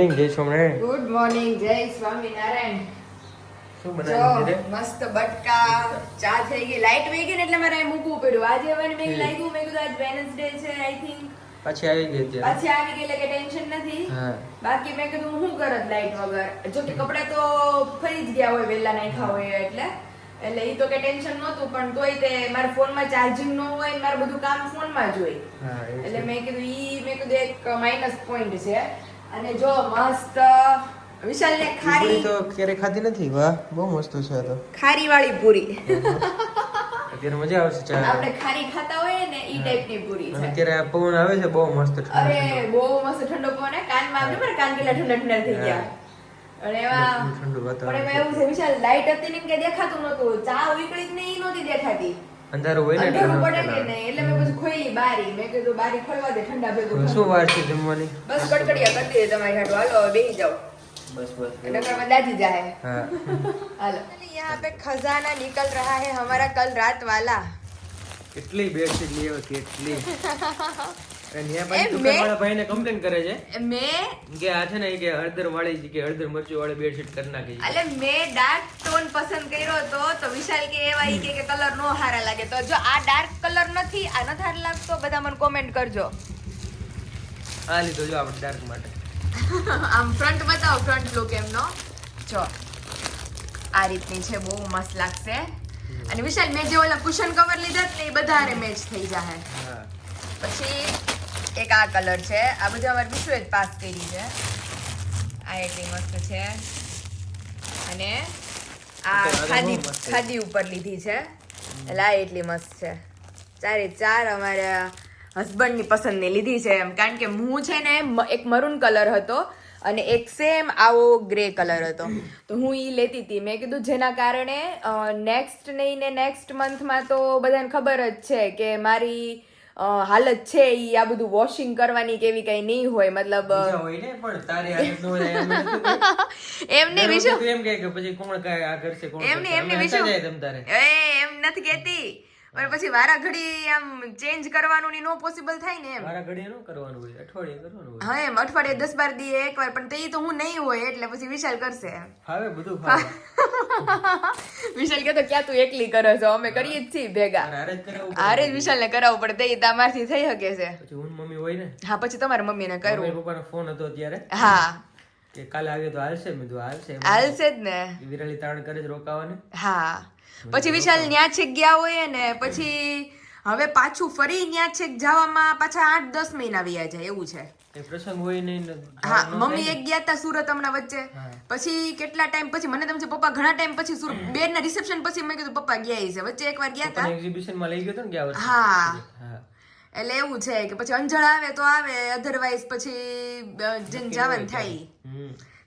Morning જય Somnarayan good morning જય સ્વામિનારાયણ. શું બનાવ્યું છે મસ્ત બટકા ચા થઈ ગઈ. લાઈટ વહી ગઈ એટલે મારે મૂકવું પડ્યું. આજે મને મેં લાગ્યું મેં કીધું આજ વેનસડે છે આઈ થિંક પછી આવી ગઈ છે પછી આવી ગઈ એટલે કે ટેન્શન નથી. બાકી મેં કીધું હું કરત લાઈટ વગર? જો કે કપડા તો ફરી જ ગયા હોય વેલા નાખ્યા હોય એટલે. એટલે ઈ તો કે ટેન્શન નહોતું પણ તોય તે મારા ફોનમાં ચાર્જિંગ ન હોય મારું બધું કામ ફોનમાં જ હોય. એટલે મેં કીધું ઈ મેં કીધું એક માઇનસ પોઈન્ટ છે. અને જો મસ્ત વિશાલને ને ખારી તો ક્યારે ખાધી નથી વાહ બહુ મસ્ત છે તો. ખારી વાળી પૂરી. અત્યારે મજા આવશે ચા. આપણે ખારી ખાતા હોય ને ઈ ટાઈપની પૂરી છે. અત્યારે આ પવન આવે છે બહુ મસ્ત ઠંડો અરે બહુ મસ્ત ઠંડો પવન હે. કાનમાં આવે મારા કાન કેટલા ઠંડા ઠંડા થઈ ગયા. અને એવા ઠંડુ પણ વાતાવરણ પણ એવું છે વિશાલ લાઈટ હતી ને કે દેખાતું નતું ચા ઉકળી જ ને ઈ નહોતી દેખાતી. અંધારું હોય ને એટલે મેં પછી ખોલી બારી. મેં કીધું બારી ખોલવા દે ઠંડા ભેગું શું વાર છે જમવાની? બસ કટકડિયા કરી દે તમારી હાટો. હાલો હવે બેહી જાઓ. બસ બસ જાય. પે ખજાના નિકલ રહા હે હમારા કલ રાત વાલા કેટલી બેડશીટ લીએ કેટલી. ભાઈને કમ્પ્લેન કરે છે? કે આ છે ને કે હળદર વાળી કે હળદર મરચું વાળી બેડશીટ કરી નાખી એટલે મેં ડાર્ક ટોન પસંદ કર્યો હતો તો વિશાલ કે એવા ઈ કે કલર નો હારા લાગે. તો જો આ ડાર્ક કલર નથી આ નથી હારો લાગતો બધા મને કોમેન્ટ કરજો. આ લીધો જો આપણે ડાર્ક માટે. આમ ફ્રન્ટ બતાવો ફ્રન્ટ લુક એમનો. જો આ રીતની છે બહુ મસ્ત લાગશે. અને વિશાલ મેં જે ઓલા કુશન કવર લીધા ને એ બધા મેચ થઈ જાય હા. પછી એક આ કલર છે. આ બધા અમારે વિશ્વે જ પાસ કરી છે. આ એટલી મસ્ત છે. અને આ ખાદી. ખાદી ઉપર લીધી છે. એટલે આ એટલી મસ્ત છે. ચારે ચાર અમારા હસબન્ડની પસંદની લીધી છે એમ. કારણ કે હું છે ને એક મરૂન કલર હતો અને એક સેમ આવો ગ્રે કલર હતો. તો હું એ લેતી હતી મેં કીધું જેના કારણે નેક્સ્ટ નહીં ને નેક્સ્ટ મંથમાં તો બધાને ખબર જ છે કે મારી હાલત છે ઈ આ બધું વોશિંગ કરવાની કે એવી કઈ નહીં હોય મતલબ હોય ને પણ તારી હાલત ન એમ નહીં વિશુ એમ કહે કે પછી કોણ કાંઈ આ કરશે કોણ એમને કરશે? એમને અમે વિશુ એ એમ નથી કેતી પણ પછી વારા ઘડી આમ ચેન્જ કરવાનું ની નો પોસિબલ થાય ને એમ. વારા ઘડી નો કરવાનું હોય અઠવાડિયે કરવાનું હોય. હા એમ અઠવાડિયે દસ બાર દી એકવાર પણ તે તો હું નહીં હોય એટલે પછી વિશાલ કરશે હવે બધું વિશાલ કે તો ક્યાં તું એકલી કરો છો? અમે કરીએ જ છીએ ભેગા. હારે જ વિશાલ ને કરાવવું પડે તે તમારથી થઈ શકે છે. પછી હું મમ્મી હોય ને? હા પછી તમારા મમ્મી કરવું. પપ્પાનો ફોન હતો ત્યારે હા. કે કાલે આવ્યો તો હાલશે? મેં હાલશે. હાલશે જ ને. વિરાલી તાણ કરે જ રોકાવાને. હા. પછી વિશાલ ન્યા છેક ગયા હોય ને પછી હવે પાછું ફરી ન્યા છેક જવામાં પાછા આઠ દસ મહિના વ્યા જાય એવું છે. પ્રસંગ હોય નહીં હા મમ્મી એક ગયા હતા સુરત હમણાં વચ્ચે. પછી કેટલા ટાઈમ પછી મને તેમ પપ્પા ઘણા ટાઈમ પછી સુરત બેન ના રિસેપ્શન પછી મેં કીધું પપ્પા ગયા છે વચ્ચે એકવાર ગયા હતા પપ્પાને એક્ઝિબિશનમાં લઈ ગયો હતો ને ગયા વર્ષે? હા. એટલે એવું છે કે પછી અંજળ આવે તો આવે અધરવાઇઝ પછી જન જવાનું થાય.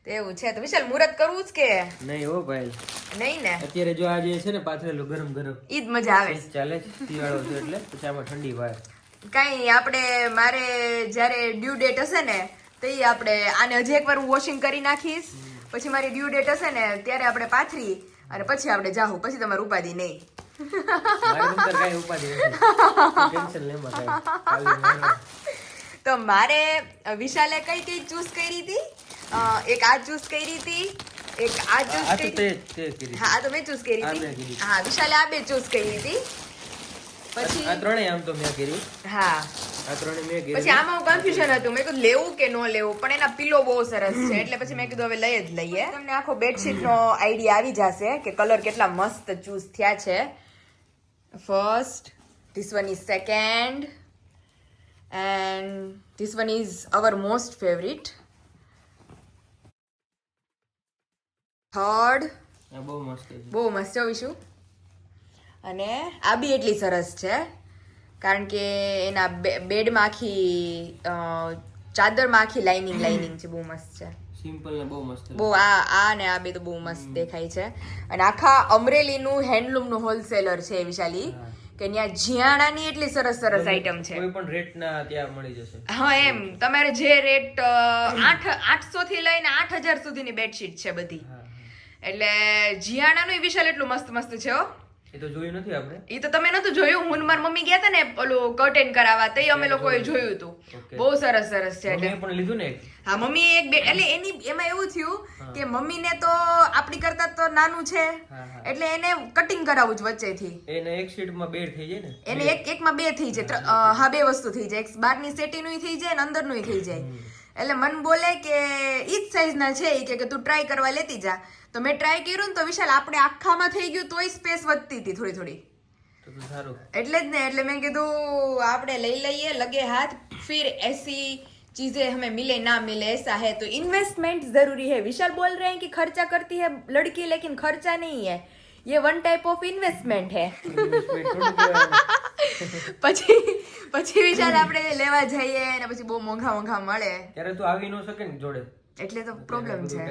એવું છે. તો વિશાલ મુરત કરવું જ કે? નહીં હો ભાઈ. નહીં ને? અત્યારે જો આજે છે ને પાથરેલું ગરમ ગરમ. ઈદ મજા આવે. ચાલે શિયાળો છે એટલે પછી આમાં ઠંડી વાય. કઈ આપણે મારે જ્યારે ડ્યુ ડેટ હશે ને તો એ આપણે આને હજી એકવાર હું વોશિંગ કરી નાખીશ. પછી મારી ડ્યુ ડેટ હશે ને ત્યારે આપણે પાથરી અને પછી આપણે જાહું. પછી તમારે ઉપાધિ નહીં. તો મારે વિશાલે કઈ કઈ ચૂઝ કરી હતી? એક આ ચૂઝ કરી હતી. એક આ આ ચૂઝ કરી હા આ તો મેં ચૂઝ કરી હતી. હા વિશાલે આ બે ચૂઝ કરી હતી. આ પછી ત્રણેય આમ તો મેં કર્યું. હા. આ મેં પછી આમાં કન્ફ્યુઝન હતું. મેં કીધું લેવું કે ન લેવું? પણ એના પિલો બહુ સરસ છે. એટલે પછી મેં કીધું હવે લઈ જ લઈએ. તમને આખો બેડશીટ નો આઈડિયા આવી જશે કે કલર કેટલા મસ્ત ચૂઝ થયા છે. First this one is second and this one is our most favourite third બહુ મસ્ત છે. બહુ મસ્ત જોઈશું અને આ બી એટલી સરસ છે કારણ કે એના બેડમાં આખી ચાદરમાં આખી લાઇનિંગ લાઇનિંગ છે બહુ મસ્ત છે. સિમ્પલ ને બહુ મસ્ત બહુ આ આ ને આ બે તો બહુ મસ્ત દેખાય છે. અને આખા અમરેલીનું હેન્ડલૂમનું હોલસેલર છે વિશાલી કે ત્યાં જીયાણાની એટલી સરસ સરસ આઈટમ છે. કોઈ પણ રેટ ના ત્યાં મળી જશે. હા એમ. તમારે જે રેટ આઠ આઠસો થી લઈને આઠ હજાર સુધીની બેડશીટ છે બધી. એટલે જીયાણાનું વિશાલ એટલું મસ્ત મસ્ત છે હો. એ તો જોયું નથી આપણે. એ તો તમે નતું જોયું? હું ને મમ્મી ગયા હતા ને ઓલું કર્ટેન કરાવવા તે અમે લોકોએ જોયું. હતું બહુ સરસ સરસ છે એટલે. પણ લીધું ને હા મમ્મી એક બે એટલે એની એમાં એવું થયું કે મમ્મીને તો આપણી કરતા તો નાનું છે. એટલે એને કટિંગ કરાવવું જ વચ્ચેથી. એને એક શીટમાં બે થઈ જાય ને? એને એક એકમાં બે થઈ જાય હા બે વસ્તુ થઈ જાય. એક બહારની સેટીનું થઈ જાય ને અંદરનું થઈ જાય. એટલે મન બોલે કે ઈ જ સાઈઝના છે કે તું ટ્રાય કરવા લેતી જા. તો મેં ટ્રાય કર્યું ને તો વિશાલ આપણે આખામાં થઈ ગયું તોય સ્પેસ વધતી હતી થોડી થોડી. એટલે જ ને એટલે મેં કીધું આપણે લઈ લઈએ લગે હાથ ફિર એસી ચીજે હમે મિલે ના મિલે એસા હે. તો ઇન્વેસ્ટમેન્ટ જરૂરી હે. વિશાલ બોલ રહે કે ખર્ચા કરતી હે લડકી લેકિન ખર્ચા નહીં હૈ. ये वन टाइप ऑफ इन्वेस्टमेंट है Investment થોડું કહેવાય. પછી પછી વિશાલ આપણે લેવા જઈએ અને પછી બહુ મોંઘા મોંઘા મળે ત્યારે તું આવી ન શકે ને જોડે એટલે તો પ્રોબ્લેમ છે.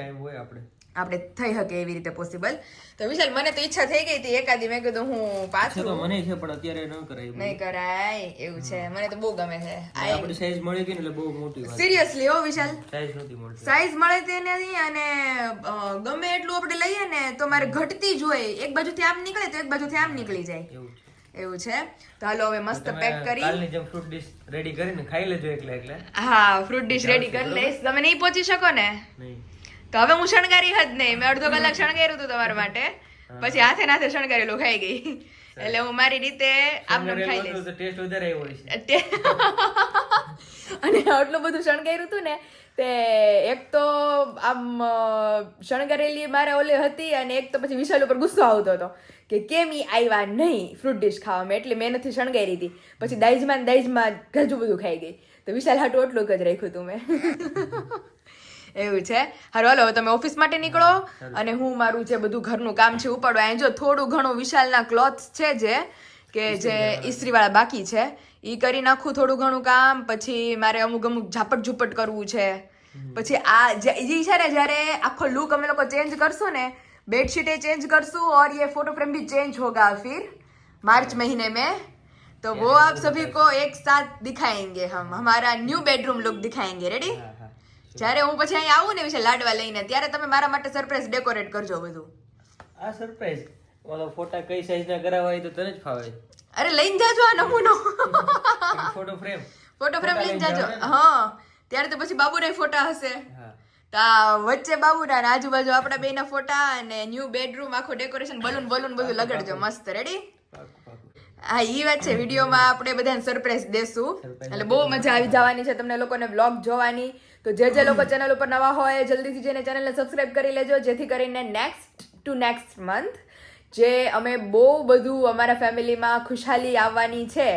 આપણે. થઈ શકે એવી રીતે પોસિબલ તો વિશાલ મને તો ઈચ્છા થઈ ગઈ હતી એકાદી. મેં કીધું હું પાછું તો મને છે પણ અત્યારે ન કરાય નહીં કરાય એવું છે. મને તો બહુ ગમે છે. આપણી સાઈઝ મળી ગઈ ને એટલે બહુ મોટી વાત. સિરિયસલી હો વિશાલ. સાઈઝ નથી મળતી. સાઈઝ મળે તે નહીં અને ગમે એટલું આપણે લઈએ ને તો મારે ઘટતી જ હોય. એક બાજુથી આમ નીકળે તો એક બાજુથી આમ નીકળી જાય. એવું એવું છે? તો હાલો હવે મસ્ત પેક કરી. કાલની જેમ ફ્રૂટ ડીશ રેડી કરીને ખાઈ લેજો એકલા એકલા. હા ફ્રૂટ ડીશ રેડી કરી લઈશ. તમે નહીં પહોંચી શકો ને? તો હવે હું શણગારી હદ નહીં. મેં અડધો કલાક શણગાર્યું હતું તમારા માટે. પછી હાથે નાથે શણગારેલું ખાઈ ગઈ. એટલે હું મારી રીતે આમ ખાઈ લઈશ. ટેસ્ટ વધારે આવ્યો છે અને આટલું બધું શણગાર્યું હતું ને તે એક તો આમ શણગારેલી મારે ઓલી હતી અને એક તો પછી વિશાલ ઉપર ગુસ્સો આવતો હતો કે કેમ ઈ આવ્યા નહીં ફ્રૂટ ડીશ ખાવામાં એટલે મેં નથી શણગારી હતી પછી દાઈજમાં દાઈજમાં ઘજું બધું ખાઈ ગઈ. તો વિશાલ હાટું એટલું જ રાખ્યું હતું મેં. એવું છે? હારું હાલો હવે તમે ઓફિસ માટે નીકળો અને હું મારું જે બધું ઘરનું કામ છે ઉપાડવા. અહીં જો થોડું ઘણું વિશાલના ક્લોથ છે જે કે જે ઇસ્ત્રીવાળા બાકી છે ઈ કરી નાખું થોડું ઘણું કામ પછી મારે અમુક અમુક ઝાપટ ઝુપટ કરવું છે પછી આ જે ઈ છે ને જ્યારે આખો લુક અમે લોકો ચેન્જ કરશું ને બેડશીટે ચેન્જ કરશું और ये फोटो फ्रेम भी चेंज होगा फिर मार्च महीने में तो वो आप सभी को एक साथ दिखाएंगे हम हमारा न्यू बेडरूम लुक दिखाएंगे रेडी હા હા જ્યારે હું પછી અહીં આવું ને વિશે લાડવા લઈને ત્યારે તમે મારા માટે સરપ્રાઈઝ ડેકોરેટ કરજો બધું આ સરપ્રાઈઝ ઓલો ફોટા કઈ સાઈઝ ના કરાવવા એ તો તને જ ફાવે અરે લઈને જાજો આ નમૂનો. Photo frame. ફોટો ફ્રેમ લઈને જાજો. હા. ત્યારે તો પછી બાબુના ફોટા હશે. તો વચ્ચે બાબુના અને આજુબાજુ આપણા બેના ફોટા અને ન્યુ બેડરૂમ આખો ડેકોરેશન બલૂન બલૂન બધું લગાડજો. મસ્ત. રેડી હા એ વાત છે. વિડીયોમાં આપણે બધાને સરપ્રાઈઝ દેશું. એટલે બહુ મજા આવી જવાની છે તમને લોકોને વ્લોગ જોવાની. તો જે જે લોકો ચેનલ ઉપર નવા હોય જલ્દીથી જઈને ચેનલને સબસ્ક્રાઇબ કરી લેજો. જેથી કરીને નેક્સ્ટ ટુ નેક્સ્ટ મંથ જે અમે બહુ બધું અમારા ફેમિલીમાં ખુશહાલી આવવાની છે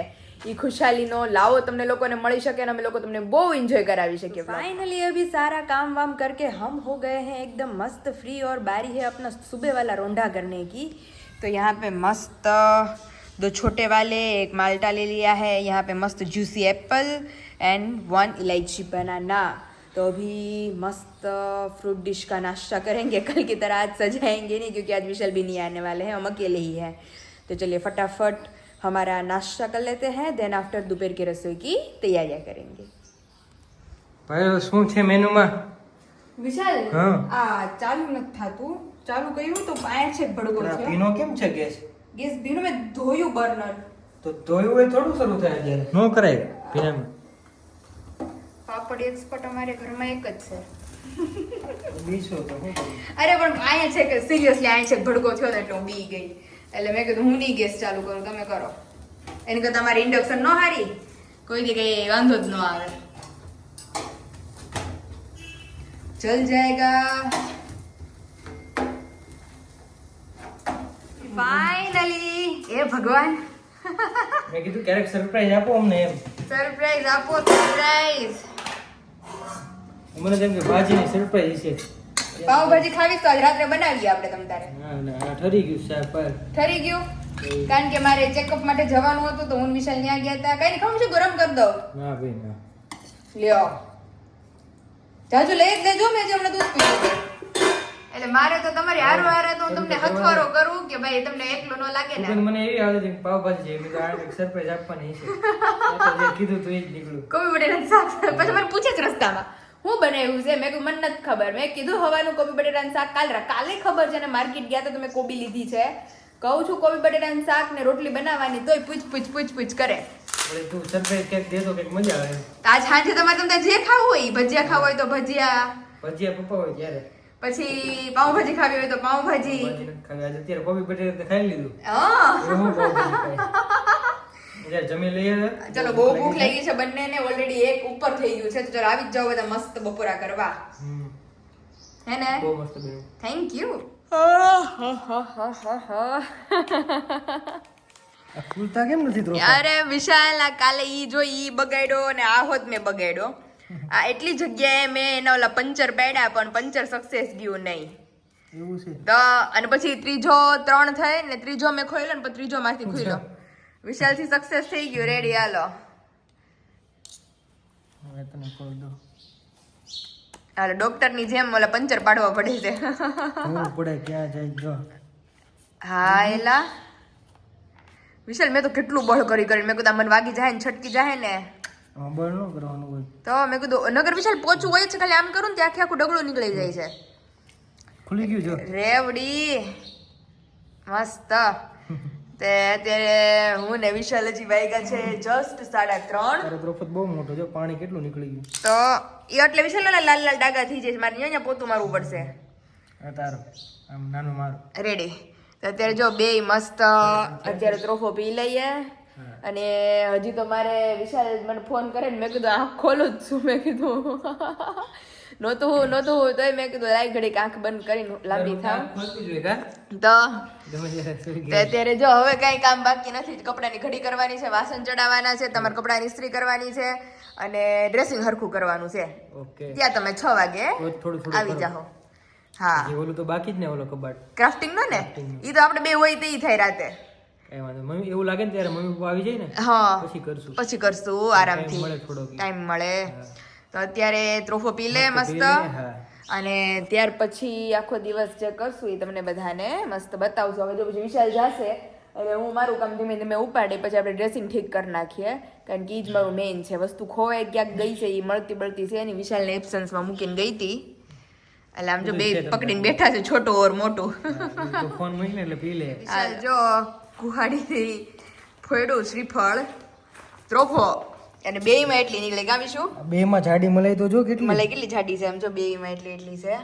એ ખુશહાલીનો લાવો તમને લોકોને મળી શકે અને અમે લોકો તમને બહુ એન્જોય કરાવી શકીએ फाइनली अभी सारा काम वाम करके हम हो गए हैं एकदम मस्त फ्री और बारी है अपना सुबह वाला रोंडा करने की तो यहाँ पे मस्त दो छोटे वाले एक माल्टा ले लिया है यहाँ पे मस्त जूसी एप्पल एंड वन इलायची बनाना तो अभी मस्त फ्रूट डिश का नाश्ता करेंगे कल की तरह आज सजाएंगे नहीं क्योंकि आज विशल भी नहीं आने वाले हैं हम अकेले ही हैं तो चलिए फटाफट हमारा नाश्ता कर लेते हैं देन आफ्टर दोपहर की रसोई की तैयारियां करेंगे ભાઈ શું છે મેનુમાં વિશાલ હા. આ ચાલુ નથી થાતું ચાલુ કર્યું તો આયા છે ભડકો પણ આ થયો પીનો કેમ છે ગેસ ગેસ ભીનું મેં ધોયું બર્નર તો ધોયું હોય થોડું શરૂ થાય અત્યારે ન કરાય પીનામાં પાપડ એક્સપર્ટ અમારે ઘરમાં એક જ છે? અરે પણ અહીંયા છે કે સિરિયસલી અહીંયા છે ભડકો થયો એટલે હું બી ગઈ. એટલે મેં કીધું હું નહીં ગેસ ચાલુ કરું તમે કરો. એની કરતા તમારી ઇન્ડક્શન ન હારી. કોઈ દી કઈ વાંધો જ ન આવે. ચલ જાયગા. ફાઇનલી એ ભગવાન. મેં કીધું ક્યારેક સરપ્રાઈઝ આપો અમને એમ. સરપ્રાઈઝ આપો સરપ્રાઈઝ મને જેમ કે ભાજીની સરપ્રાઈઝ છે. પાવભાજી ખાવીશ તો આજ રાત્રે બનાવીએ આપણે તમ તારે. ના ના ઠરી ગયું સાહેબ પર. ઠરી ગયું? કારણ કે મારે ચેકઅપ માટે જવાનું હતું તો હું વિશાલ ત્યાં ગયા હતા. કઈ ખાવું છે ગરમ કરી દો ના ભાઈ ના. લ્યો. જાજુ લઈ જ લેજો મેં જે હમણાં દૂધ પીધું એટલે મારે તો તમારી હારો હારે તો હું તમને હથવારો કરું કે ભાઈ તમને એકલું ન લાગે ને? મને એવી આવે છે પાવભાજી છે મેં તો સરપ્રાઈઝ આપવાની છે. કીધું તો એ જ નીકળ્યું. કોબી બટેટાનું શાક પછી મને પૂછે જ રસ્તામાં. હું બનાવ્યું છે? મેં મને નથી ખબર. મેં કીધું હવાનું કોબી બટેટાનું શાક કાલ કાલે ખબર છે ને માર્કેટ ગયા તો તમે કોબી લીધી છે. કહું છું કોબી બટેટાનું શાક ને રોટલી બનાવવાની તોય પૂછ પૂછ પૂછ પૂછ કરે. આજ સાંજે તમારે તમને જે ખાવું હોય ભજીયા ખાવું હોય તો ભજીયા. ભજીયા પપ્પા હોય ત્યારે. પછી પાઉંભાજી ખાવી હોય તો પાઉંભાજી. અત્યારે કોબી બટેટા ખાઈ લીધું. હા. જમી લઈએ ચલો બહુ ભૂખ લાગી છે બંનેને ઓલરેડી એક ઉપર થઈ ગયું છે તો ચલો આવી જ જાઓ બધા મસ્ત બપોરા કરવા. હે ને? બહુ મસ્ત બન્યું. થેન્ક યુ ફૂલતા કેમ નથી અરે વિશાલ આ કાલે ઈ જો ઈ બગાડ્યો અને આ હોત મેં બગાડ્યો. આ એટલી જગ્યાએ મેં એના ઓલા પંચર પાડ્યા પણ પંચર સક્સેસ ગયું નહીં. એવું છે. તો અને પછી ત્રીજો ત્રણ થઈ ને ત્રીજો મેં ખોલ્યો ને પછી ત્રીજો માંથી ખોલ્યો વિશાલથી સક્સેસ થઈ ગયું. રેડી હાલો. હવે તને ખોલ દો હાલો ડોક્ટરની જેમ ઓલા પંચર પાડવા પડે છે. હું પડે ક્યાં જાય જો. હા એલા. વિશાલ મેં તો કેટલું બળ કરી કરી મેં કીધું મને વાગી જાય ને છટકી જાય ને. બળ ન કરવાનું હોય. તો મેં કીધું નગર વિશાલ પોચું હોય છે ખાલી આમ કરું ને ત્યાં આખું ડગલું નીકળી જાય છે. ખુલી ગયું જો. રેવડી. મસ્ત. તે અત્યારે હું ને વિશાલ હજી વાગ્યા છે જસ્ટ સાડા ત્રણ. તારો બહુ મોટો છે પાણી કેટલું નીકળી ગયું? તો એ એટલે વિશાલ લાલ લાલ ડાગા થઈ છે મારે અહીંયા પોતું મારવું પડશે. આ તારો આમ નાનું મારું. રેડી તો અત્યારે જો બે મસ્ત અત્યારે ત્રોફો પી લઈએ. અને હજી તો મારે વિશાલ મને ફોન કરે ને મેં કીધું આંખ ખોલું જ છું. મેં કીધું નહોતું હું નહોતું તોય મેં કીધું લાઈ ઘડીક આંખ બંધ કરીને લાંબી થાવ. તો અત્યારે જો હવે કઈ કામ બાકી નથી કપડાની ઘડી કરવાની છે વાસણ ચડાવવાના છે તમારે કપડાની ઇસ્ત્રી કરવાની છે અને ડ્રેસિંગ હરખું કરવાનું છે. ત્યાં તમે છ વાગે આવી જાઓ. હા. ઓલું તો બાકી જ ને ઓલો કબાટ? ક્રાફ્ટિંગ નો ને? ઈ તો આપણે બે હોય તે થાય રાતે. મમ્મી એવું લાગે ને ત્યારે મમ્મી પપ્પા આવી જાય ને? હા. પછી કરશું. પછી કરશું આરામથી. ટાઈમ મળે. તો અત્યારે ત્રોફો પી લે મસ્ત. અને ત્યાર પછી આખો દિવસ જે કરશું એ તમને બધાને મસ્ત બતાવશું. હવે જો પછી વિશાલ જશે એટલે હું મારું કામ ધીમે ધીમે ઉપાડી પછી આપણે ડ્રેસિંગ ઠીક કરી નાખીએ. કારણ કે એ જ મારું મેઇન છે. વસ્તુ ખોવાઈ ક્યાંક ગઈ છે એ મળતી બળતી છે એની વિશાલને એબસન્સમાં મૂકીને ગઈ હતી. એટલે આમ જો બે પકડીને બેઠા છે છોટો ઓર મોટો. ફોન મૂકીને એટલે પી લે. જો કુહાડીથી ફોયડું શ્રીફળ. ત્રોફો. અને બેયમાં એટલી નીકળે ગામીશું? બે માં જાડી મલાઈ તો જો કેટલી. મલાઈ કેટલી જાડી છે? એમ જો બેયમાં એટલી એટલી છે.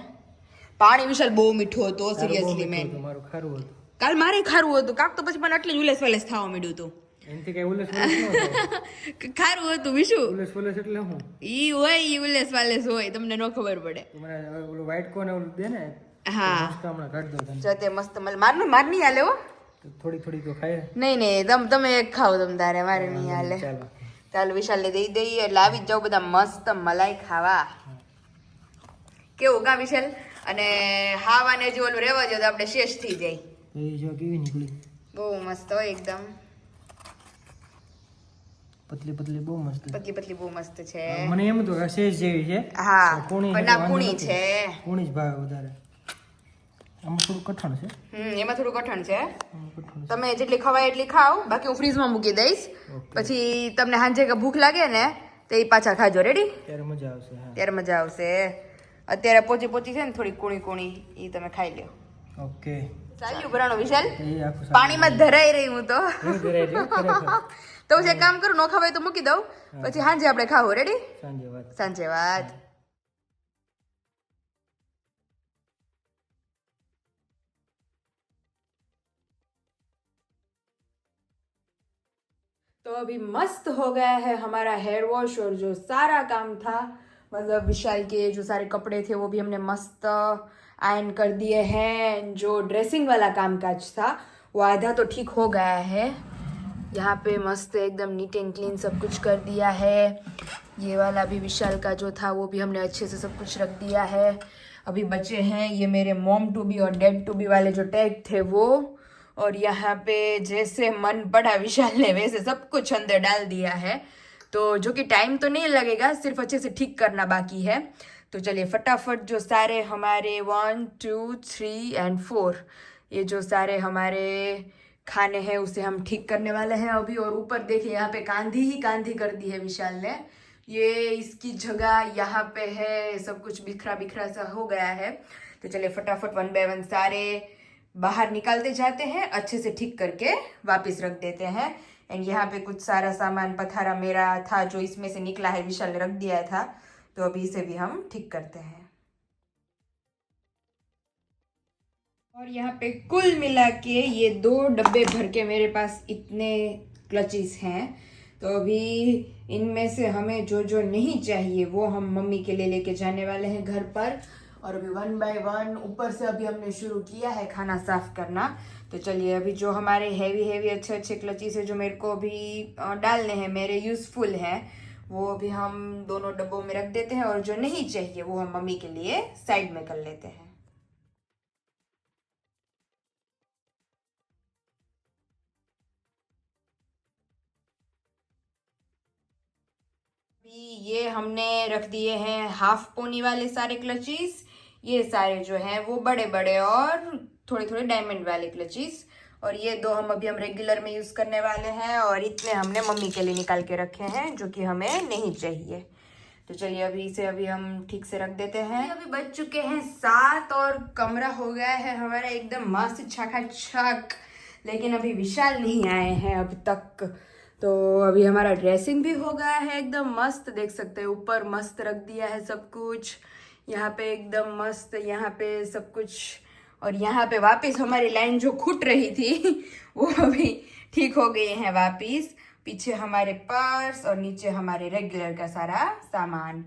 પાણી વિશાલ બહુ મીઠું હતું સિરિયસલી મેં મારું ખારું હતું. કાલ મારે ખારું હતું. કાક તો પછી મને આટલી જ ઉલેસ વાલેસ થવા માંડ્યું હતું. એનાથી કઈ. ખારું હતું વિશુ. ઉલ્લેસ ઉલ્લેસ એટલે હું? ઈ હોય ઈ ઉલેસ વાલેસ હોય તમને ન ખબર પડે. તું મને ઓલું white કોને ઓલું દે ને હા. મસ્ત હમણાં કાઢ દો તને જો તે મસ્ત મલ મારનું માર નહીં હાલે હો. થોડી થોડી તો ખાય. નહીં નહીં તમ તમે એક ખાઓ તમ તારે મારે નહીં હાલે. ચાલો. ચાલો વિશાલને દઈ દઈએ એટલે આવી બધા મસ્ત મલાઈ ખાવા. કેવું કા વિશાલ? અને હાવાને જો ઓલું રહેવા જો તો આપણે શેષ થઈ જાય. કેવી નીકળી? બહુ મસ્ત હોય એકદમ. પતલી પતલી બહુ મસ્ત. પતલી પતલી બહુ મસ્ત છે. મને એમ તો શેષ જેવી છે. હા પણ ના કુણી છે. કુણી જ ભાવે વધારે. આમાં થોડું કઠણ છે. હમ એમાં થોડું કઠણ છે. તમે જેટલી ખવાય એટલી ખાઓ. બાકી હું ફ્રીજમાં મૂકી દઈશ. પછી તમને સાંજે કે ભૂખ લાગે ને તો એ પાછા ખાજો. રેડી ત્યારે મજા આવશે ત્યારે મજા આવશે. અત્યારે પોચી પોચી છે ને થોડી કુણી કુણી એ તમે ખાઈ લ્યો. ઓકે. ચાલ્યું ભરાણો વિશાલ. પાણીમાં જ ધરાઈ રહી હું તો. તો હું એક કામ કરું ન ખવાય તો મૂકી દઉં. પછી સાંજે આપણે ખાવું. રેડી સાંજે વાત. સાંજે વાત. तो अभी मस्त हो गया है हमारा हेयर वॉश और जो सारा काम था मतलब विशाल के जो सारे कपड़े थे वो भी हमने मस्त आयन कर दिए हैं। जो ड्रेसिंग वाला काम काज था, वो आधा तो ठीक हो गया है। यहाँ पे मस्त एकदम नीट एंड क्लीन सब कुछ कर दिया है। ये वाला भी विशाल का जो था, वो भी हमने अच्छे से सब कुछ रख दिया है। अभी बचे हैं ये मेरे मॉम टू बी और डैड टू बी वाले जो टैग थे वो। और यहाँ पे जैसे मन पड़ा विशाल ने वैसे सब कुछ अंदर डाल दिया है। तो जो कि टाइम तो नहीं लगेगा, सिर्फ़ अच्छे से ठीक करना बाकी है। तो चलिए फटाफट जो सारे हमारे one two three and four ये जो सारे हमारे खाने हैं, उसे हम ठीक करने वाले हैं अभी। और ऊपर देखिए, यहाँ पे कांधी ही कांधी कर दी है विशाल ने। ये इसकी जगह यहाँ पे है, सब कुछ बिखरा बिखरा सा हो गया है। तो चलिए फटाफट वन बाय वन सारे बाहर निकालते जाते हैं, अच्छे से ठीक करके वापस रख देते हैं। एंड यहाँ पे कुछ सारा सामान, पथारा मेरा था जो इसमें से निकला है, विशाल रख दिया था तो अभी इसे भी हम ठीक करते हैं। और यहाँ पे कुल मिला के ये दो डब्बे भर के मेरे पास इतने क्लचेस हैं। तो अभी इनमें से हमें जो जो नहीं चाहिए, वो हम मम्मी के लिए लेके जाने वाले हैं घर पर। और अभी वन बाय वन ऊपर से अभी हमने शुरू किया है खाना साफ़ करना। तो चलिए, अभी जो हमारे हैवी हैवी अच्छे अच्छे क्लचेस है जो मेरे को अभी डालने हैं, मेरे यूज़फुल हैं, वो अभी हम दोनों डब्बों में रख देते हैं और जो नहीं चाहिए वो हम मम्मी के लिए साइड में कर लेते हैं। ये हमने रख दिए हैं हाफ़ पोनी वाले सारे क्लचीज ये सारे जो हैं वो बड़े बड़े और थोड़े थोड़े डायमंड वाले क्लचीज और ये दो हम अभी हम रेगुलर में यूज़ करने वाले हैं और इतने हमने मम्मी के लिए निकाल के रखे हैं, जो कि हमें नहीं चाहिए। तो चलिए अभी इसे अभी हम ठीक से रख देते हैं। अभी बज चुके हैं सात और कमरा हो गया है हमारा एकदम मस्त छक लेकिन अभी विशाल नहीं आए हैं अब तक। तो अभी हमारा ड्रेसिंग भी हो गया है, एकदम मस्त, देख सकते हैं, ऊपर मस्त रख दिया है सब कुछ। यहाँ पे एकदम मस्त, यहाँ पे सब कुछ। और यहाँ पे वापस हमारी लाइन जो खुट रही थी, वो अभी ठीक हो गई है वापस। पीछे हमारे पर्स और नीचे हमारे रेगुलर का सारा सामान।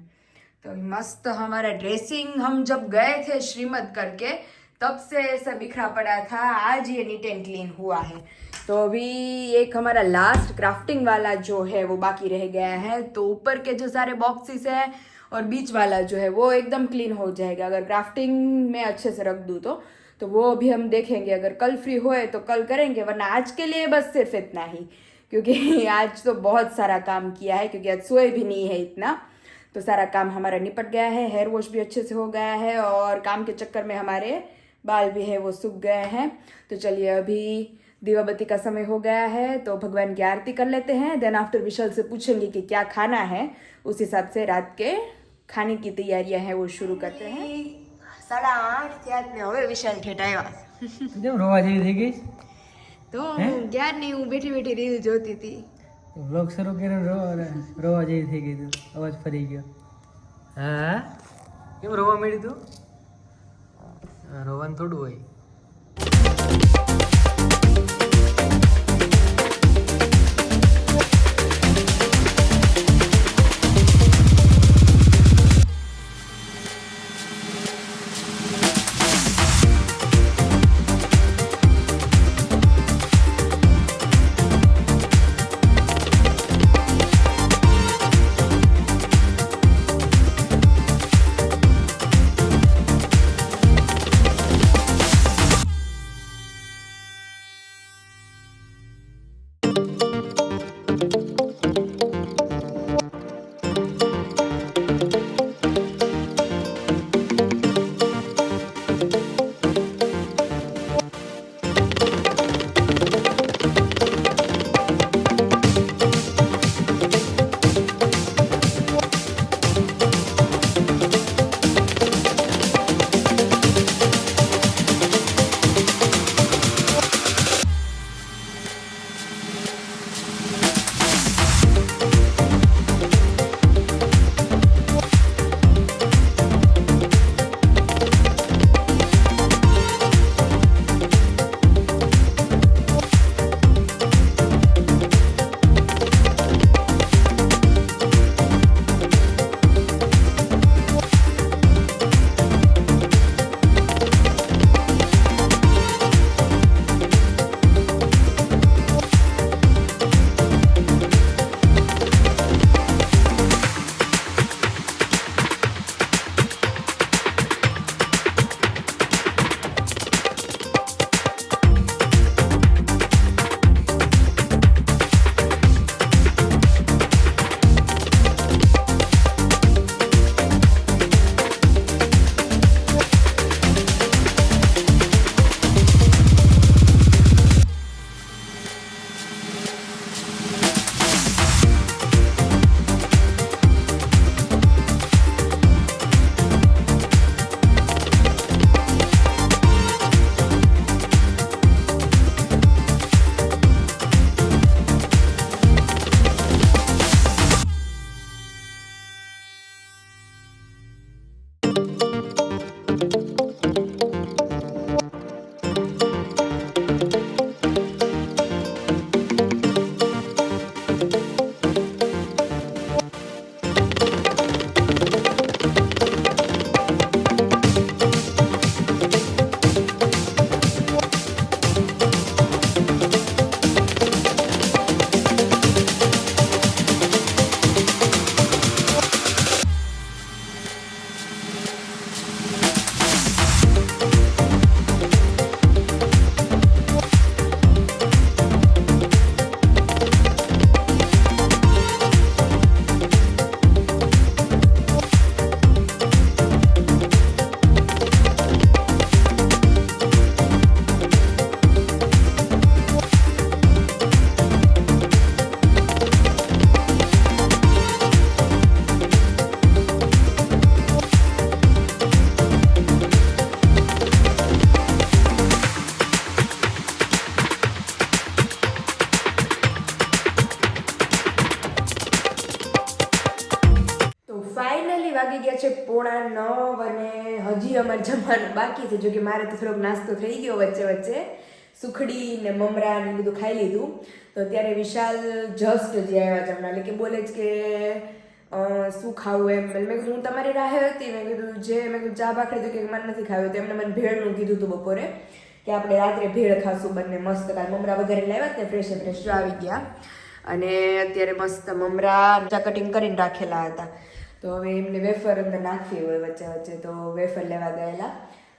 तो मस्त हमारा ड्रेसिंग हम जब गए थे श्रीमद करके, तब से ऐसा बिखरा पड़ा था, आज ये नीट एंड क्लीन हुआ है। तो अभी एक हमारा लास्ट क्राफ्टिंग वाला जो है, वो बाकी रह गया है। तो ऊपर के जो सारे बॉक्सेस है और बीच वाला जो है वो एकदम क्लीन हो जाएगा। अगर क्राफ्टिंग में अच्छे से रख दूँ तो तो वो अभी हम देखेंगे। अगर कल फ्री होए तो कल करेंगे, वरना आज के लिए बस सिर्फ़ इतना ही, क्योंकि आज तो बहुत सारा काम किया है, क्योंकि आज सोए भी नहीं है इतना। तो सारा काम हमारा निपट गया है हेयर वॉश भी अच्छे से हो गया है और काम के चक्कर में हमारे बाल भी है वो सूख गए हैं। तो चलिए अभी दीवाबत्ती का समय हो गया है तो भगवान की आरती कर लेते हैं। देन आफ्टर विशाल से पूछेंगे कि क्या खाना है, उस हिसाब से रात के खाने की तैयारियां हैं वो शुरू करते हैं સાડા આઠ થયા જ ને હવે વિશાલ ઠેઠ આવ્યા કેમ રોવા જેવી થઈ ગઈ તો હું ક્યારની હું બેઠી બેઠી રીલ જોતી હતી વ્લોગ શરૂ કરીને રોવા રોવા જેવી થઈ ગઈ તું અવાજ ફરી ગયો હા કેમ રોવા માંડી તું હા, રોવાનું થોડું હોય વાગી ગયા છે, પોણા નવ અને હજી અમારે જમવાનું બાકી છે જો કે મારે તો થોડોક નાસ્તો થઈ ગયો વચ્ચે વચ્ચે. સુખડી ને મમરા ને બધું ખાઈ લીધું. તો અત્યારે વિશાલ જસ્ટ જે આવ્યા જમણા એટલે કે બોલે જ કે શું ખાવું એમ. મેં કીધું, હું તમારી રાહે હતી. મેં કીધું, જે, મેં કીધું, ચા ભાખરી કે મને નથી ખાવ્યું તો એમને મને ભેળનું કીધું હતું બપોરે કે આપણે રાત્રે ભેળ ખાશું બંને મસ્ત. કાંઈ મમરા વગેરે લાવ્યા ને ફ્રેશ ફ્રેશ આવી ગયા. અને અત્યારે મસ્ત મમરા ચા કટિંગ કરીને રાખેલા હતા. તો હવે એમને વેફર અંદર નાખવી હોય વચ્ચે વચ્ચે તો વેફર લેવા ગયેલા.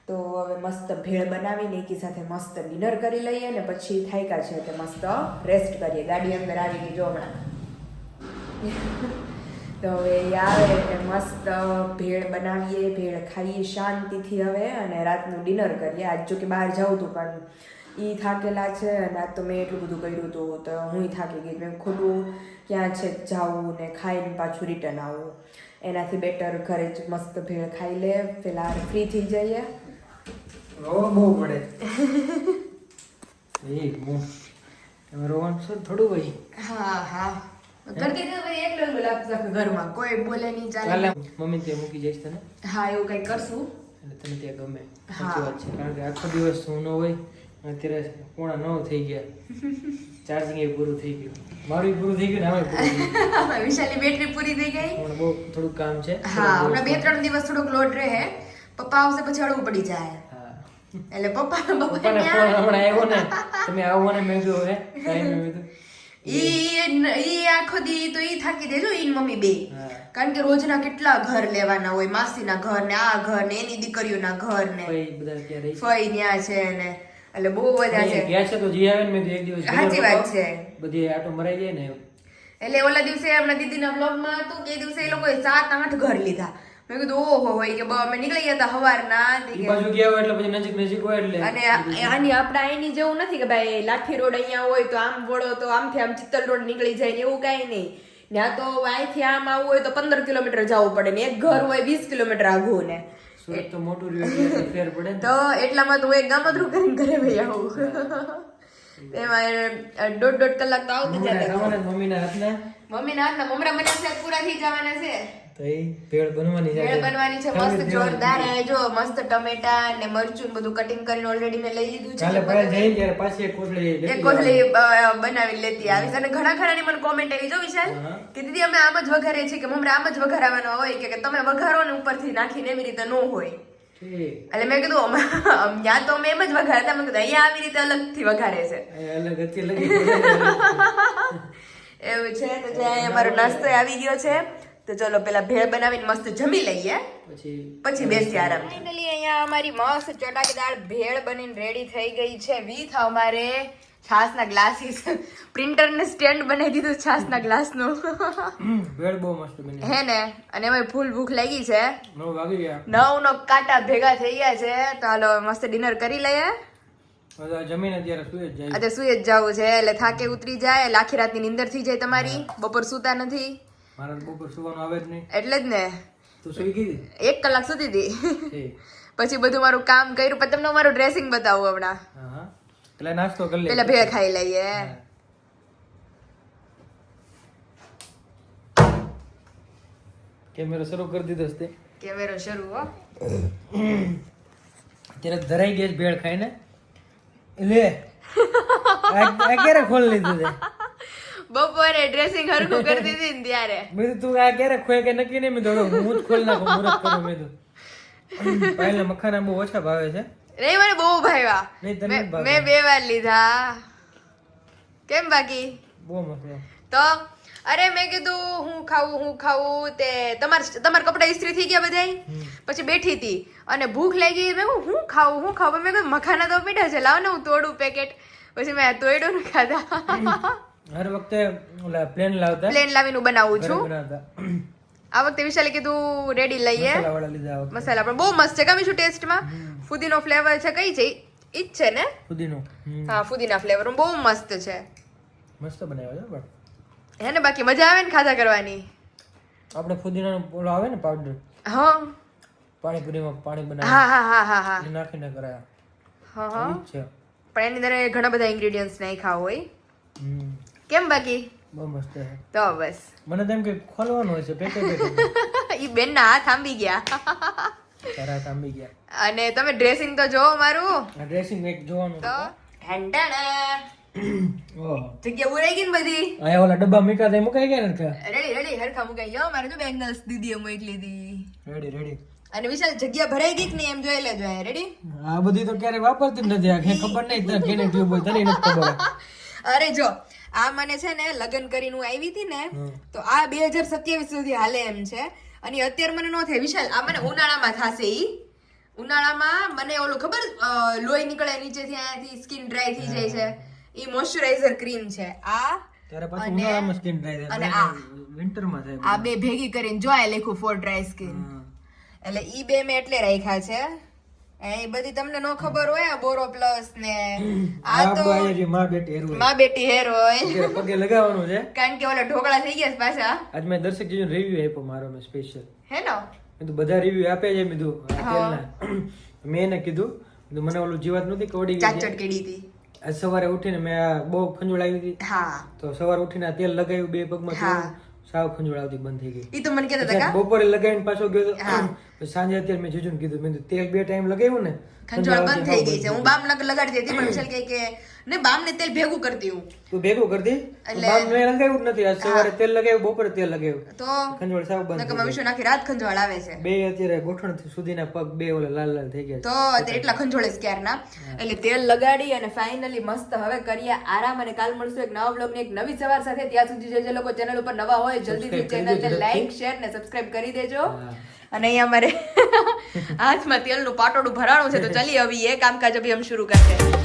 તો હવે મસ્ત ભેળ બનાવીને એકી સાથે મસ્ત ડિનર કરી લઈએ ને પછી થાયકા છે તે મસ્ત રેસ્ટ કરીએ. ગાડી અંદર આવી ગઈ જો હમણાં. તો હવે આવે એટલે મસ્ત ભેળ બનાવીએ, ભેળ ખાઈએ શાંતિથી હવે અને રાતનું ડિનર કરીએ. આજ જો કે બહાર જાઉં હતું પણ એ થાકેલા છે અને આજ તો મેં એટલું બધું કર્યું હતું તો હું થાકી ગઈ. મેં ખોટું ક્યાં છે જાવું ને ખાઈને પાછું રિટર્ન આવવું એનાથી બેટર ઘરે જ મસ્ત ભેળ ખાઈ લે પેલા ફ્રી થઈ જઈએ. બહુ પડે. એ હું રોવાનું છે થોડું ભાઈ હા હા. કરતી તો ભાઈ એકલો એકલો લાગતું ઘરમાં. કોઈ બોલે નહીં ચાલે મમ્મી ત્યાં મૂકી જઈશ તને? હા એવું કંઈ કરશું. એટલે તને ત્યાં ગમે. હા. સાચી વાત છે. કારણ કે આખો દિવસ હું ન હોય અત્યારે પોણા નવ થઈ ગયા. ચાર્જિંગ એ પૂરું થઈ ગયું. મારું પૂરું થઈ ગયું ને પૂરું થઈ વિશાલની બેટરી પૂરી થઈ ગઈ. પણ બહુ થોડું કામ છે. હા હમણાં બે ત્રણ દિવસ થોડોક લોડ રહે. પપ્પા આવશે પછી હળવું પડી જાય. એટલે પપ્પા પપ્પાને ફોન હમણાં આવ્યો ને તમે આવો ને મેં કીધું હવે ટાઈમ મેં કીધું. ઈ આખો દી તો ઈ થાકી દેજો ઈ મમ્મી બે. કારણ કે રોજના કેટલા ઘર લેવાના હોય માસીના ઘર ને આ ઘર ને એની દીકરીઓના ઘર ને. ફઈ ન્યા છે ને. એટલે બહુ બધા છે. ગયા છે તો જી આવે ને મેં એક દિવસ સાચી વાત છે. બધી આટો મરાઈ જાય ને એટલે ઓલા દિવસે આપણા દીદીના બ્લોગમાં હતું કે એ દિવસે એ લોકોએ સાત આઠ ઘર લીધા. મેં કીધું ઓહો હોય કે અમે નીકળી ગયા હતા હવારના બાજુ ગયા હોય એટલે પછી નજીક નજીક હોય એટલે અને આની આપણા અહીંની જેવું નથી કે ભાઈ લાઠી રોડ અહીંયા હોય તો આમ વળો તો આમથી આમ ચિત્તલ રોડ નીકળી જાય ને એવું કાંઈ નહીં. ત્યાં તો અહીંથી આમ આવવું હોય તો પંદર કિલોમીટર જવું પડે ને એક ઘર હોય વીસ કિલોમીટર આઘું ને. સુરત તો મોટું રહ્યું ફેર પડે તો એટલામાં તો હું એક ગામતરું કરીને ઘરે ભાઈ આવું. એમાં દોઢ દોઢ કલાક તો આવતી હમણાં જતા ખાવાના જ મમ્મીના હાથના. મમ્મીના હાથના મમરા મને છે પૂરા થઈ જવાના છે. તો એ ભેળ બનવાની છે ભેળ બનવાની છે મસ્ત જોરદાર જો મસ્ત ટમેટા ને મરચું બધું કટિંગ કરીને ઓલરેડી મેં લઈ લીધું છે. ચાલે પાયલ જઈને ત્યારે પાછી એક કોથળી એક કોથળી બનાવી લેતી આવી અને ઘણા ખરાની મને કોમેન્ટ આવી જો વિશાલ કે દીદી અમે આમ જ વઘારીએ છીએ કે મમરા આમ જ વઘારવાના હોય કે તમે વઘારો ને ઉપરથી નાખીને એવી રીતે ન હોય. એટલે મેં કીધું ત્યાં તો અમે એમ જ વઘારતા મેં કીધું અહીંયા આવી રીતે અલગથી વઘારે છે. અલગ હતી. એવું છે? તો ત્યાં અમારો નાસ્તો આવી ગયો છે તો ચલો પેલા ભેળ બનાવીને મસ્ત જમી લઈએ. પછી પછી બેસી આરામ ફાઇનલી અહીંયા અમારી મસ્ત ચટાકેદાર ભેળ બનીને રેડી થઈ ગઈ છે. વિથ અમારે છાસના ગ્લાસીસ પ્રિન્ટર ને સ્ટેન્ડ બનાવી દીધું છાસના ગ્લાસનું ભેળ બહુ મસ્ત બની હે ને? અને એમાં ફૂલ ભૂખ લાગી છે. નવ વાગી ગયા. નવ નો કાંટા ભેગા થઈ ગયા છે. તો હાલો મસ્ત ડિનર કરી લઈએ. આ સુઈ જ જવું છે એટલે થાકે ઉતરી જાય એટલે આખી રાતની નીંદર થઈ જાય તમારી બપોર સુતા નથી. બપોર સુવાનું આવે જ નહીં. એટલે જ ને. એક કલાક સુધી હતી. પછી બધું મારું કામ કર્યું પછી તમને મારું ડ્રેસિંગ બતાવું હમણાં. એટલે નાસ્તો કરી પેલા ભેળ ખાઈ લઈએ. કેમેરો શરૂ કરી દીધો છે કેમેરો શરૂ હો. અત્યારે ધરાઈ ગઈ ભેળ ખાઈને. લે. આ ક્યારે ખોલી લીધું છે બપોરે ડ્રેસિંગ હરખું કરી દીધી ને ત્યારે. મેં તું આ ક્યારે ખોય કે નક્કી નહીં? મેં હવે હું જ ખોલી નાખું મુરત કરું મેં કીધું. પહેલે મખાના બહુ ઓછા ભાવે છે. નહીં મને બહુ ભાવ્યા. મેં બે વાર લીધા. કેમ બાકી? બહુ મસ્ત. તો અરે મેં કીધું હું ખાવું હું ખાવું તે તમાર તમારા કપડાં ઇસ્ત્રી થઈ ગયા બધાય? પછી બેઠી હતી અને ભૂખ લાગી. મેં કીધું હું ખાવું હું ખાવું મેં કીધું મખાના તો પીડા છે લાવ ને હું તોડું પેકેટ. પછી મેં તોડ્યું ને ખાધા. હર વખતે ઓલા પ્લેન લાવતા? પ્લેન લાવીને બનાવું છું. આ વખતે વિશાલે કીધું રેડી લઈએ. મસાલા પણ બહુ મસ્ત છે ગમી શું ટેસ્ટમાં. ફુદીનો ફ્લેવર છે કઈ છે? ઈ જ છે ને? ફુદીનો. હા ફુદીના ફ્લેવર બહુ મસ્ત છે. મસ્ત બનાવ્યો છે પણ. હે ને બાકી મજા આવે ને ખાધા કરવાની? આપણે ફુદીનાનો ઓલો આવે ને પાવડર હા. પાણીપુરીમાં પાણી બનાવે. હા હા હા હા હા. નાખીને કરાય. હા હા. પણ એની અંદર ઘણા બધા ઇન્ગ્રેડિયન્ટ્સ નાખ્યા હોય. કેમ બાકી? બહુ મસ્ત છે. તો બસ. મને તેમ કે ખોલવાનું હોય છે પેકેટ પેકેટ ઈ બેનના હાથ આંબી ગયા. તારા તાંબી ગયા. અને તમે ડ્રેસિંગ તો જોવો મારું. ડ્રેસિંગ એક જોવાનું તો હેન્ડણા જગ્યા ઉડાઈ ગઈ ને બધી? અહીંયા ઓલા ડબ્બા મીકા થઈ મુકાઈ ગયા ને રેડી રેડી હરખા મુકાઈ ગયો. મારે તો બેંગલ્સ દીદીએ મોકલી લીધી. રેડી રેડી અને વિશાલ જગ્યા ભરાઈ ગઈ કે નહીં એમ જોઈ લેજો અહીંયા રેડી આ બધી તો ક્યારે વાપરતી નથી. આ ખબર નહીં તને કેને ટ્યુબ હોય તને નથી ખબર અરે જો આ મને છે ને લગ્ન કરીને હું આવી હતી ને તો આ બે હજાર સત્યાવીસ સુધી હાલે એમ છે. અને અત્યારે મને ન થાય. વિશાલ આ મને ઉનાળામાં થશે ઈ. ઉનાળામાં મને ઓલું ખબર લોહી નીકળે નીચેથી અહીંયાથી સ્કિન ડ્રાય થઈ જાય છે. ઈ મોઇશ્ચરાઇઝર ક્રીમ છે. આ ત્યારે પછી ઉનાળામાં સ્કિન ડ્રાય અને આ. વિન્ટરમાં થાય આ બે ભેગી કરીને જો આ લખ્યું ફોર ડ્રાય સ્કિન એટલે ઈ બે મેં એટલે રાખ્યા છે. એ બધી તમને નો ખબર હોય આ બોરો પ્લસ ને આ આ તો માં બેટી હેરું માં બેટી હેર હોય. પગે લગાવવાનું છે. કારણ કે ઓલા ઢોકળા થઈ ગયા છે પાછા. આજ મેં દર્શક જીનો રિવ્યુ આપ્યો મારો મેં સ્પેશિયલ હે નો? મેં તો બધા રિવ્યુ આપે છે મેં કીધું મેં એને કીધું મને ઓલું જીવાત નથી કવડી ગઈ ચાચડ કેડી હતી. આજ સવારે ઉઠીને મેં બહુ ખંજોળ આવી હતી. હા. તો સવારે ઉઠીને તેલ લગાવ્યું બે પગમાં. સાવ ખંજોળ આવતી બંધ થઈ ગઈ. ઈ તો મને કહેતા હતા બપોરે લગાવીને પાછો ગયો સાંજે અત્યારે મેં જીજુને કીધું મેં તેલ બે ટાઈમ લગાવ્યું ને ખંજવાળ બંધ થઈ ગઈ છે. હું બામ લગાડતી હતી પણ વિશાલ કહે કે ને બામ ને તેલ ભેગું કરતી હું. તું ભેગું કરતી? બામ મેં લગાવ્યું જ નથી. આજ સવારે તેલ લગાવ્યું બપોરે તેલ લગાવ્યું. તો ખંજવાળ સાવ બંધ નકર વિશ્વ નાખી રાત ખંજવાળ આવે છે. બે અત્યારે ગોઠણ સુધીના પગ બે ઓલા લાલ લાલ થઈ ગયા તો એટલા ખંજોળે છે ક્યારના. એટલે તેલ લગાડી અને ફાઇનલી મસ્ત હવે કરીએ આરામ અને કાલ મળશું એક નવા બ્લોગની એક નવી સવાર સાથે. ત્યાં સુધી જે જે લોકો ચેનલ ઉપર નવા હોય જલ્દીથી ચેનલ ને લાઈક શેર ને સબસ્ક્રાઇબ કરી દેજો. અને અહીંયા અમારે હાથમાં તેલનું પાટોડું ભરાણું છે, તો ચલીએ હવે એ કામકાજ અભી હમ શરૂ કરते हैं